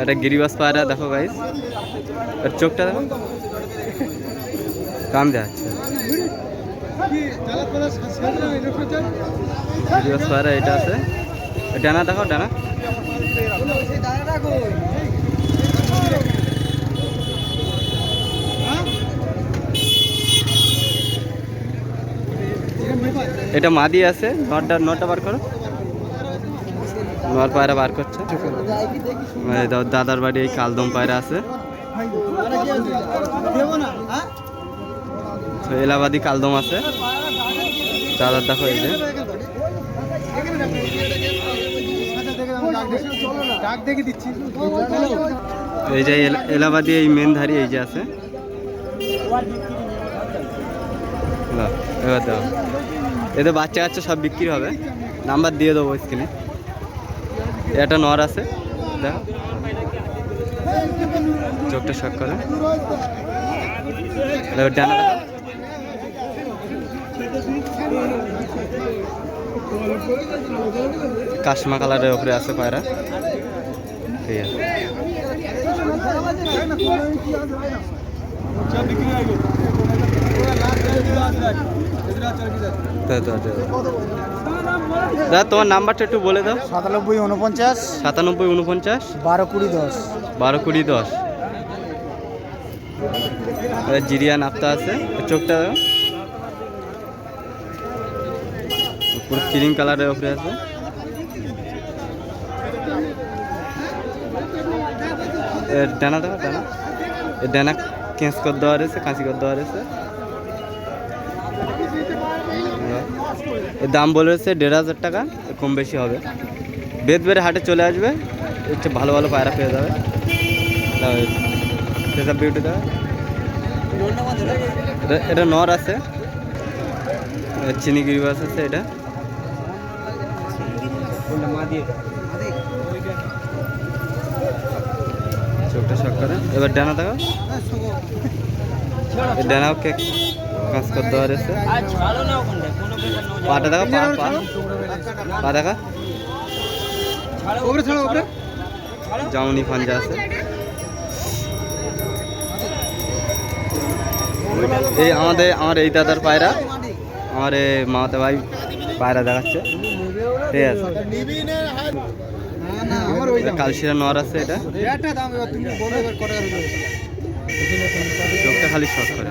একটা গিরিবাস পায়রা দেখো গাইস এর চোখটা দেখো। কাম যাচ্ছে গিরিবাস পায়রা এটা আছে। ডানা দেখো, ডানা। এটা মাদি আছে, নটা নটা বার করো। নর পায়রা বার করছে। দাদার বাড়ি এই কালদম পায়রা আছে। এলাহাবাদি কালদম আছে। দাদার দেখো এই যে। দেখে এই যে এলা- এলাহাবাদি এই মেনধারি এই যে আছে। এবার দাও। এতে বাচ্চা কাচ্চা সব বিক্রি হবে। নাম্বার দিয়ে দেবো স্ক্রিনে এটা নর আছে চোখটা শক করে। কাশমা কালারের উপরে আছে পায়রা। ঠিক আছে দাও, দাও। দাদা তোমার নাম্বারটা একটু বলে দাও। সাতানব্বই উনপঞ্চাশ। সাতানব্বই উনপঞ্চাশ। বারো কুড়ি দশ। বারো কুড়ি দশ। জিরিয়া নাপ্তা আছে। চোখটা পুরো ক্রিম কালারের উপরে আছে। ডানা দেখো ডানা। ডানা কেঁচ করে দেওয়া রয়েছে কাঁচি করে দেওয়া রয়েছে। দাম বলেছে দেড় হাজার টাকা কম বেশি হবে। বেদবের হাটে চলে আসবে একটু ভালো ভালো পায়রা পেয়ে যাবে। সেসব বিউটি দেবে এটা- নর আছে। এ চিনি গিরিবাস আছে এটা। চোখটা শখ করে। এবার ডানা দেখো ডানাও কে কাজ করে দেওয়া পাটা দেখো পা দেখা। ওপরে ছাড়ো ওপরে জামুনি পাঞ্জা আছে। এই আমাদের আমার এই দাদার পায়রা আমার এই মামাতে ভাই পায়রা দেখাচ্ছে। ঠিক আছে। কালশিরা নর আছে এটা। চোখটা খালি শর্ট করে।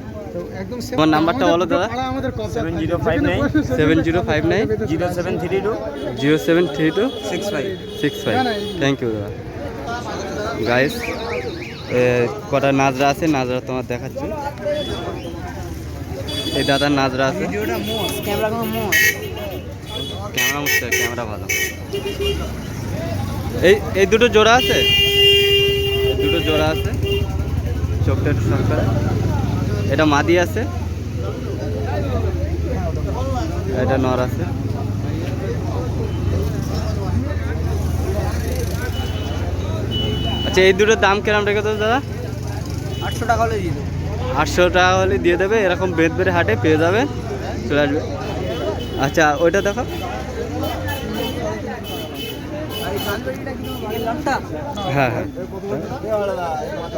তো একদম নাম্বারটা বলো দাদা। Seven zero five nine seven zero five nine zero seven three two zero seven three two six five six five thank you দাদা। গাইস কটা নাজরা আছে? নাজরা তোমার দেখাচ্ছি। এই দাদার নাজরা আছে। ক্যামেরা হবে, ক্যামেরা ভালো। এই এই দুটো জোড়া আছে? দুটো জোড়া আছে। চোখটা একটু সরকার এটা মাদি আছে। এটা নর আছে। আচ্ছা এই দুটোর দাম কিরম রেখে দেবো দাদা? আটশো টাকা হলে দিয়ে দেবো। আটশো টাকা হলে দিয়ে দেবে এরকম বেদ বেড়ে হাটে পেয়ে যাবে চলে আসবে। আচ্ছা ওইটা দেখো। হ্যাঁ হ্যাঁ।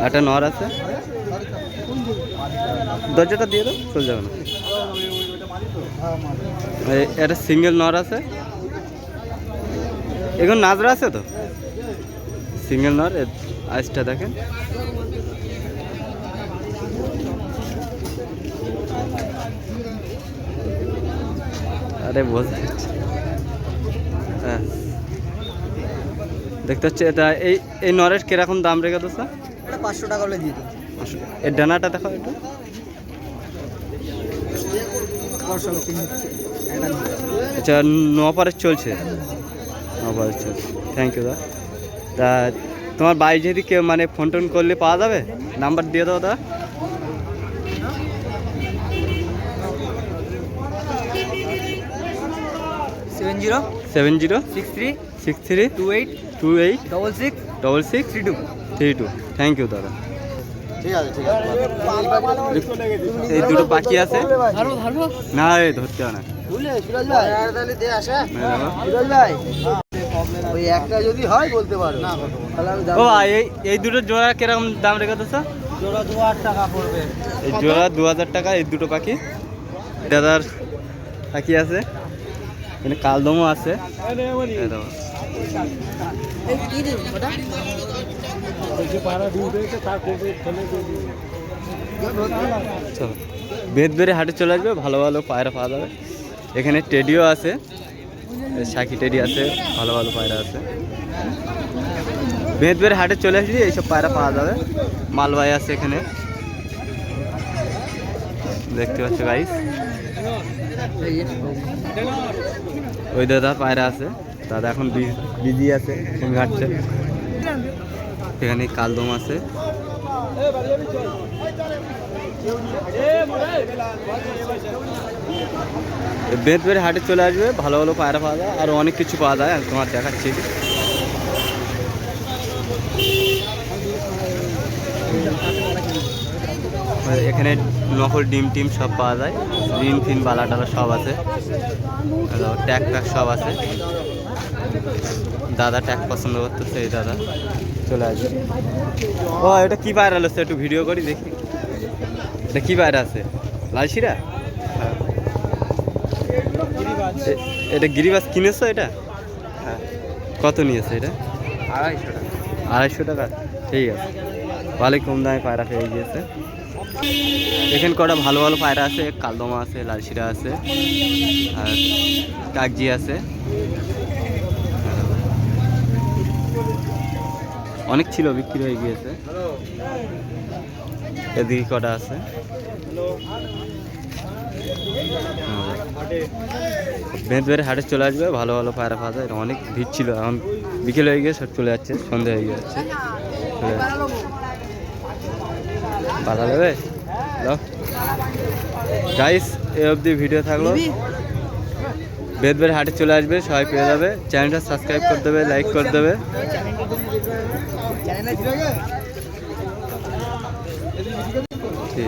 একটা নর আছে। দরজাটা দিয়ে দাও, চলে যাবে না। একটা সিঙ্গেল নর আছে। এখন নাজরা আছে তো? সিঙ্গেল নর আইসটা দেখেন। আরে বোঝা হ্যাঁ। দেখতে হচ্ছে এটা এই এই নরের কীরকম দাম রেখে দোস পাঁচশো টাকা করে দিয়ে পাঁচশো এর ডানাটা দেখো একটু। আচ্ছা ন পারের চলছে। ন চলছে। থ্যাংক ইউ দা। তা তোমার বাড়ি যদি কেউ মানে ফোন টোন করলে পাওয়া যাবে? নাম্বার দিয়ে দাও দা। Seven zero seven zero six three six three two eight two eight double six double six three two three two thank you দাদা। ঠিক আছে ঠিক আছে এই দুটো পাখি আছে? না এই ধরতে হবে না। হয় বলতে পারো। তাহলে আমি দাম ও এই এই দুটো জোড়া কীরকম দাম টাকা পড়বে। এই জোড়া দু হাজার টাকা এই দুটো পাখি দাদার পাখি আছে। এখানে কালদমও আছে। চলো। হাটে চলে আসবে, ভালো ভালো পায়রা পাওয়া যাবে। এখানে টেডিও আছে, সাকি টেডি আছে, ভালো ভালো পায়রা আছে। বেদবেড়ে হাটে চলে আসবি, এইসব পায়রা পাওয়া যাবে। মালবাই আছে এখানে। দেখতে পাচ্ছ গাইস ওই দাদা পায়রা আছে। দাদা এখন বিজি আছে ফোন ঘাটছে। এখানে কালদম আছে। বেদবের হাটে চলে আসবে, ভালো ভালো পায়রা পাওয়া যায়, আর অনেক কিছু পাওয়া যায়, তোমার দেখাচ্ছি। আর এখানে নকল ডিম টিম সব পাওয়া যায়। ডিম ফিন বালা টালা সব আছে। ট্যাগ ট্যাগ সব আছে। দাদা ট্যাগ পছন্দ করতেছে এই দাদা চলে আসবে। ও এটা কী পায়রা হলো একটু ভিডিও করি দেখি। এটা কী পায়রা আছে? লালশিরা? এটা গিরিবাস কিনেছো এটা? হ্যাঁ। কত নিয়েছে এটা? আড়াইশো টাকা। আড়াইশো টাকা? ঠিক আছে। ভালোই কম দামে পায়রা পেয়ে গিয়েছে। এখানে কটা ভালো ভালো পায়রা আছে, কালদমা আছে, লালশিরা আছে, আর কাগজি আছে। অনেক ছিল, বিক্রি হয়ে গিয়েছে। এদিকে কটা আছে। বেঁধবের হাটে চলে আসবে, ভালো ভালো পায়রা পাওয়া যায়। অনেক ভিড় ছিল, এখন বিকেল হয়ে গিয়ে সব চলে যাচ্ছে, সন্ধে হয়ে যাচ্ছে। চলে যাচ্ছে। বাধা দেবে গাইস এ অবধি ভিডিও থাকল। বেদবের হাটে চলে আসবে সবাই পেয়ে যাবে। চ্যানেলটা সাবস্ক্রাইব করে দেবে লাইক করে দেবে। ঠিক